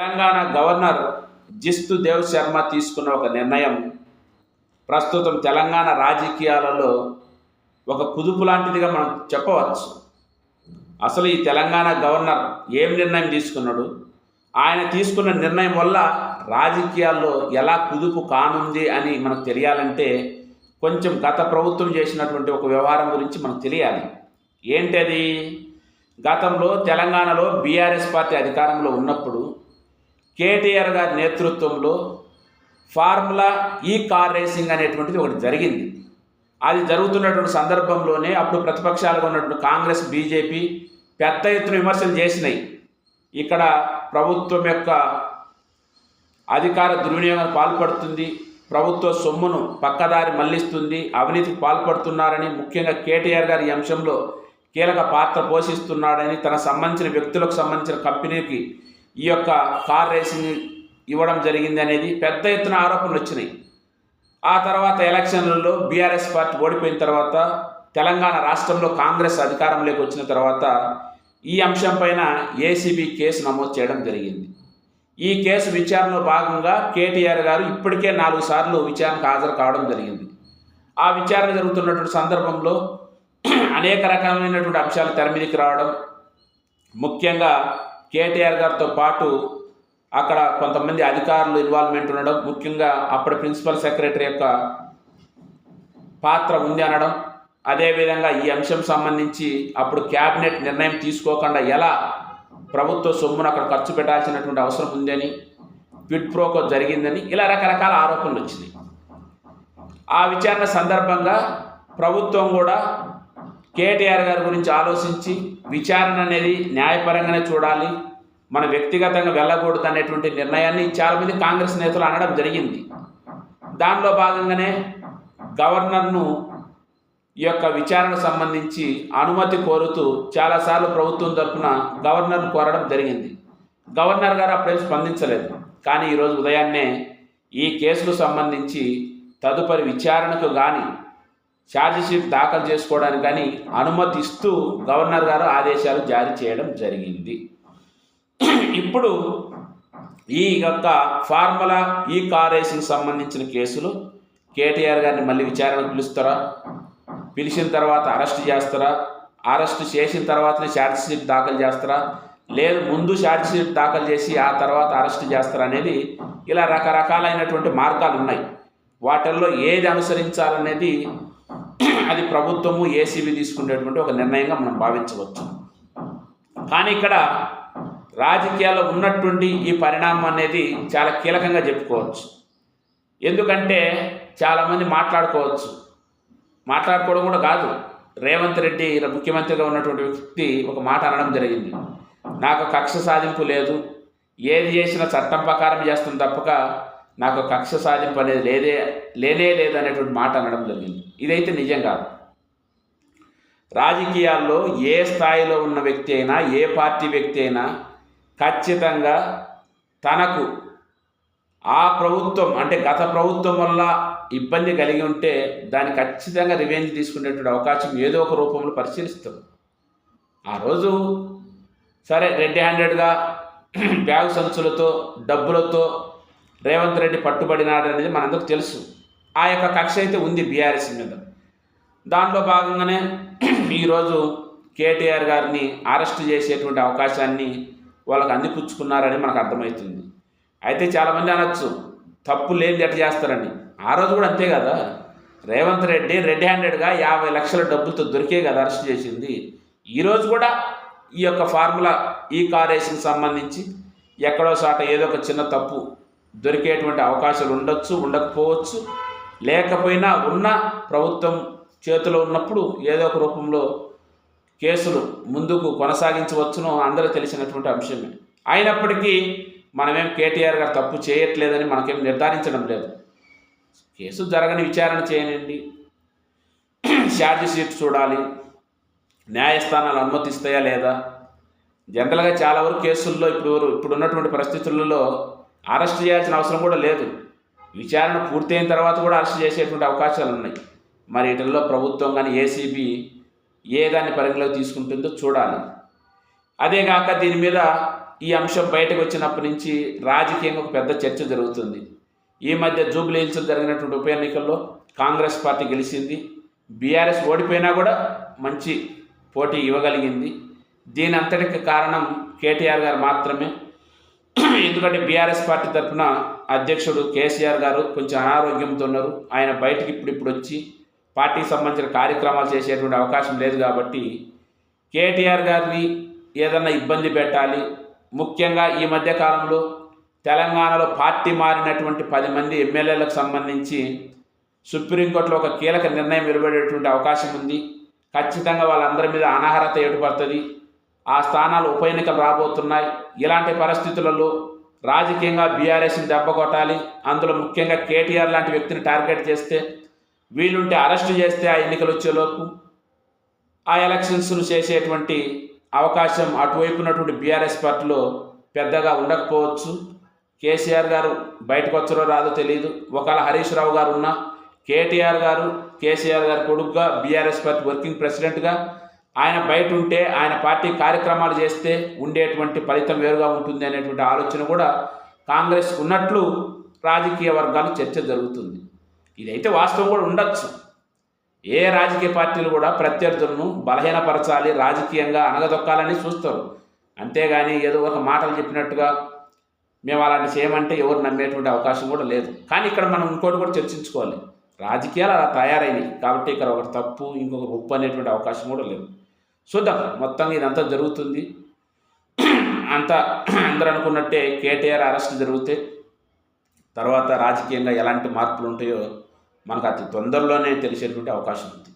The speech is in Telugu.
తెలంగాణ గవర్నర్ జిస్తు దేవ్ శర్మ తీసుకున్న ఒక నిర్ణయం ప్రస్తుతం తెలంగాణ రాజకీయాలలో ఒక కుదుపు లాంటిదిగా మనం చెప్పవచ్చు. అసలు ఈ తెలంగాణ గవర్నర్ ఏం నిర్ణయం తీసుకున్నాడు? ఆయన తీసుకున్న నిర్ణయం వల్ల రాజకీయాల్లో ఎలా కుదుపు కానుంది అని మనకు తెలియాలంటే కొంచెం గత ప్రభుత్వం చేసినటువంటి ఒక వ్యవహారం గురించి మనకు తెలియాలి. ఏంటది? గతంలో తెలంగాణలో బీఆర్ఎస్ పార్టీ అధికారంలో ఉన్నప్పుడు కేటీఆర్ గారి నేతృత్వంలో ఫార్ములా ఈ కార్ రేసింగ్ అనేటువంటిది ఒకటి జరిగింది. అది జరుగుతున్నటువంటి సందర్భంలోనే అప్పుడు ప్రతిపక్షాలుగా ఉన్నటువంటి కాంగ్రెస్ బీజేపీ పెద్ద ఎత్తున విమర్శలు చేసినాయి. ఇక్కడ ప్రభుత్వం యొక్క అధికార దుర్వినియోగానికి పాల్పడుతుంది. ప్రభుత్వ సొమ్మును పక్కదారి మళ్ళిస్తుంది. అవినీతికి పాల్పడుతున్నారని ముఖ్యంగా కేటీఆర్ గారి అంశంలో కీలక పాత్ర పోషిస్తున్నాడని తన సంబంధించిన వ్యక్తులకు సంబంధించిన కంపెనీకి ఈ యొక్క కార్ రేసింగ్ ఇవ్వడం జరిగింది అనేది పెద్ద ఎత్తున ఆరోపణలు వచ్చినాయి. ఆ తర్వాత ఎలక్షన్లలో బీఆర్ఎస్ పార్టీ ఓడిపోయిన తర్వాత తెలంగాణ రాష్ట్రంలో కాంగ్రెస్ అధికారంలోకి వచ్చిన తర్వాత ఈ అంశం పైన ఏసీబీ కేసు నమోదు చేయడం జరిగింది. ఈ కేసు విచారణలో భాగంగా కేటీఆర్ గారు ఇప్పటికే నాలుగు సార్లు విచారణకు హాజరు కావడం జరిగింది. ఆ విచారణ జరుగుతున్నటువంటి సందర్భంలో అనేక రకమైనటువంటి అంశాలు తెర మీదకి రావడం ముఖ్యంగా కేటీఆర్ గారితో పాటు అక్కడ కొంతమంది అధికారులు ఇన్వాల్వ్మెంట్ ఉండడం ముఖ్యంగా అప్పటి ప్రిన్సిపల్ సెక్రటరీ యొక్క పాత్ర ఉంది అనడం అదేవిధంగా ఈ అంశం సంబంధించి అప్పుడు క్యాబినెట్ నిర్ణయం తీసుకోకుండా ఎలా ప్రభుత్వ సొమ్మును అక్కడ ఖర్చు పెట్టాల్సినటువంటి అవసరం ఉందని క్విడ్ ప్రోకో జరిగిందని ఇలా రకరకాల ఆరోపణలు వచ్చినాయి. ఆ విచారణ సందర్భంగా ప్రభుత్వం కూడా కేటీఆర్ గారి గురించి ఆలోచించి విచారణ అనేది న్యాయపరంగానే చూడాలి. మన వ్యక్తిగతంగా వెళ్ళకూడదు అనేటువంటి నిర్ణయాన్ని చాలామంది కాంగ్రెస్ నేతలు అనడం జరిగింది. దానిలో భాగంగానే గవర్నర్ను ఈ యొక్క విచారణ సంబంధించి అనుమతి కోరుతూ చాలాసార్లు ప్రభుత్వం తరఫున గవర్నర్ను కోరడం జరిగింది. గవర్నర్ గారు అప్పుడే స్పందించలేదు. కానీ ఈరోజు ఉదయాన్నే ఈ కేసుకు సంబంధించి తదుపరి విచారణకు కానీ ఛార్జిషీట్ దాఖలు చేసుకోవడానికి కానీ అనుమతిస్తూ గవర్నర్ గారు ఆదేశాలు జారీ చేయడం జరిగింది. ఇప్పుడు ఈ యొక్క ఫార్ములా ఈ కార్ రేసింగ్ సంబంధించిన కేసులు కేటీఆర్ గారిని మళ్ళీ విచారణకు పిలుస్తారా? పిలిచిన తర్వాత అరెస్ట్ చేస్తారా? అరెస్ట్ చేసిన తర్వాతనే ఛార్జ్షీట్ దాఖలు చేస్తారా? లేదు ముందు ఛార్జ్షీట్ దాఖలు చేసి ఆ తర్వాత అరెస్ట్ చేస్తారా అనేది ఇలా రకరకాలైనటువంటి మార్గాలు ఉన్నాయి వాటిల్లో ఏది అనుసరించాలనేది అది ప్రభుత్వము ఏసీబీ తీసుకునేటువంటి ఒక నిర్ణయంగా మనం భావించవచ్చు. కానీ ఇక్కడ రాజకీయాల్లో ఉన్నటువంటి ఈ పరిణామం అనేది చాలా కీలకంగా చెప్పుకోవచ్చు. ఎందుకంటే చాలామంది మాట్లాడుకోవచ్చు. మాట్లాడుకోవడం కూడా కాదు. రేవంత్ రెడ్డి ఇలా ముఖ్యమంత్రిగా ఉన్నటువంటి వ్యక్తి ఒక మాట అనడం జరిగింది. నాకు కక్ష సాధింపు లేదు. ఏది చేసినా చట్టం ప్రకారం చేస్తుంది తప్పక. నాకు కక్ష సాధింపు అనేది లేదే లేనే లేదనేటువంటి మాట అనడం జరిగింది. ఇదైతే నిజం కాదు. రాజకీయాల్లో ఏ స్థాయిలో ఉన్న వ్యక్తి అయినా ఏ పార్టీ వ్యక్తి అయినా ఖచ్చితంగా తనకు ఆ ప్రభుత్వం అంటే గత ప్రభుత్వం వల్ల ఇబ్బంది కలిగి ఉంటే దాన్ని ఖచ్చితంగా రివెంజ్ తీసుకునేటువంటి అవకాశం ఏదో ఒక రూపంలో పరిశీలిస్తాం. ఆ రోజు సరే రెడ్ హ్యాండెడ్గా బ్యాగ్ సంచులతో డబ్బులతో రేవంత్ రెడ్డి పట్టుబడినాడు అనేది మనందరికి తెలుసు. ఆ యొక్క కక్ష అయితే ఉంది బీఆర్ఎస్ మీద. దాంట్లో భాగంగానే ఈరోజు కేటీఆర్ గారిని అరెస్ట్ చేసేటువంటి అవకాశాన్ని వాళ్ళకి అందిపుచ్చుకున్నారని మనకు అర్థమవుతుంది. అయితే చాలామంది అనొచ్చు తప్పు లేని ఎట్లా చేస్తారని. ఆ రోజు కూడా అంతే కదా. రేవంత్ రెడ్డి రెడ్ హ్యాండెడ్గా యాభై లక్షల డబ్బులతో దొరికే కదా అరెస్ట్ చేసింది. ఈరోజు కూడా ఈ యొక్క ఫార్ములా ఈ కార్ సంబంధించి ఎక్కడో సాట ఏదో ఒక చిన్న తప్పు దొరికేటువంటి అవకాశాలు ఉండొచ్చు ఉండకపోవచ్చు. లేకపోయినా ఉన్న ప్రభుత్వం చేతిలో ఉన్నప్పుడు ఏదో ఒక రూపంలో కేసులు ముందుకు కొనసాగించవచ్చునో అందరూ తెలిసినటువంటి అంశమే. అయినప్పటికీ మనమేం కేటీఆర్ గారు తప్పు చేయట్లేదని మనకేం నిర్ధారించడం లేదు. కేసు జరగని విచారణ చేయనండి ఛార్జ్ షీట్ చూడాలి. న్యాయస్థానాలు అనుమతిస్తాయా లేదా? జనరల్గా చాలా వరకు కేసుల్లో ఇప్పుడు ఇప్పుడు ఉన్నటువంటి పరిస్థితులలో అరెస్ట్ చేయాల్సిన అవసరం కూడా లేదు. విచారణ పూర్తయిన తర్వాత కూడా అరెస్ట్ చేసేటువంటి అవకాశాలు ఉన్నాయి. మరి వీటిల్లో ప్రభుత్వం కానీ ఏసీబీ ఏ దాన్ని పరిగణలోకి తీసుకుంటుందో చూడాలి. అదేగాక దీని మీద ఈ అంశం బయటకు వచ్చినప్పటి నుంచి రాజకీయంగా ఒక పెద్ద చర్చ జరుగుతుంది. ఈ మధ్య జూబ్లీ జరిగినటువంటి ఉప ఎన్నికల్లో కాంగ్రెస్ పార్టీ గెలిచింది. బీఆర్ఎస్ ఓడిపోయినా కూడా మంచి పోటీ ఇవ్వగలిగింది. దీని అంతటికి కారణం కేటీఆర్ గారు మాత్రమే. ఎందుకంటే బీఆర్ఎస్ పార్టీ తరఫున అధ్యక్షుడు కేసీఆర్ గారు కొంచెం అనారోగ్యంతో ఉన్నారు. ఆయన బయటికి ఇప్పుడు ఇప్పుడు వచ్చి పార్టీకి సంబంధించిన కార్యక్రమాలు చేసేటువంటి అవకాశం లేదు కాబట్టి కేటీఆర్ గారిని ఏదన్నా ఇబ్బంది పెట్టాలి. ముఖ్యంగా ఈ మధ్య కాలంలో తెలంగాణలో పార్టీ మారినటువంటి పది మంది ఎమ్మెల్యేలకు సంబంధించి సుప్రీంకోర్టులో ఒక కీలక నిర్ణయం వెలువడేటువంటి అవకాశం ఉంది. ఖచ్చితంగా వాళ్ళందరి మీద అనర్హత ఏర్పడుతుంది. ఆ స్థానాలు ఉప ఎన్నికలు రాబోతున్నాయి. ఇలాంటి పరిస్థితులలో రాజకీయంగా బీఆర్ఎస్ని దెబ్బ కొట్టాలి. అందులో ముఖ్యంగా కేటీఆర్ లాంటి వ్యక్తిని టార్గెట్ చేస్తే వీలుంటే అరెస్టు చేస్తే ఆ ఎన్నికలు వచ్చేలోపు ఆ ఎలక్షన్స్ను చేసేటువంటి అవకాశం అటువైపు ఉన్నటువంటి బీఆర్ఎస్ పార్టీలో పెద్దగా ఉండకపోవచ్చు. కేసీఆర్ గారు బయటకు వచ్చారో రాదో తెలియదు ఒకవేళ హరీష్ రావు గారు ఉన్నా కేటీఆర్ గారు కేసీఆర్ గారు కొడుకుగా బీఆర్ఎస్ పార్టీ వర్కింగ్ ప్రెసిడెంట్గా ఆయన బయట ఉంటే ఆయన పార్టీ కార్యక్రమాలు చేస్తే ఉండేటువంటి ఫలితం వేరుగా ఉంటుంది అనేటువంటి ఆలోచన కూడా కాంగ్రెస్ ఉన్నట్లు రాజకీయ వర్గాలు చర్చ జరుగుతుంది. ఇదైతే వాస్తవం కూడా ఉండొచ్చు. ఏ రాజకీయ పార్టీలు కూడా ప్రత్యర్థులను బలహీనపరచాలి రాజకీయంగా అనగదొక్కాలని చూస్తారు. అంతేగాని ఏదో ఒక మాటలు చెప్పినట్టుగా మేము అలాంటి చేయమంటే ఎవరు నమ్మేటువంటి అవకాశం కూడా లేదు. కానీ ఇక్కడ మనం ఇంకోటి కూడా చర్చించుకోవాలి. రాజకీయాలు అలా తయారైనవి. కాబట్టి ఇక్కడ ఒకటి తప్పు ఇంకొక ఉప్పు అనేటువంటి అవకాశం కూడా లేదు. చూద్దాం. మొత్తంగా ఇదంతా జరుగుతుంది. అంతా అందరూ అనుకున్నట్టే కేటీఆర్ అరెస్ట్ జరిగితే తర్వాత రాజకీయంగా ఎలాంటి మార్పులు ఉంటాయో మనకు అతి తొందరలోనే తెలిసేటువంటి అవకాశం ఉంది.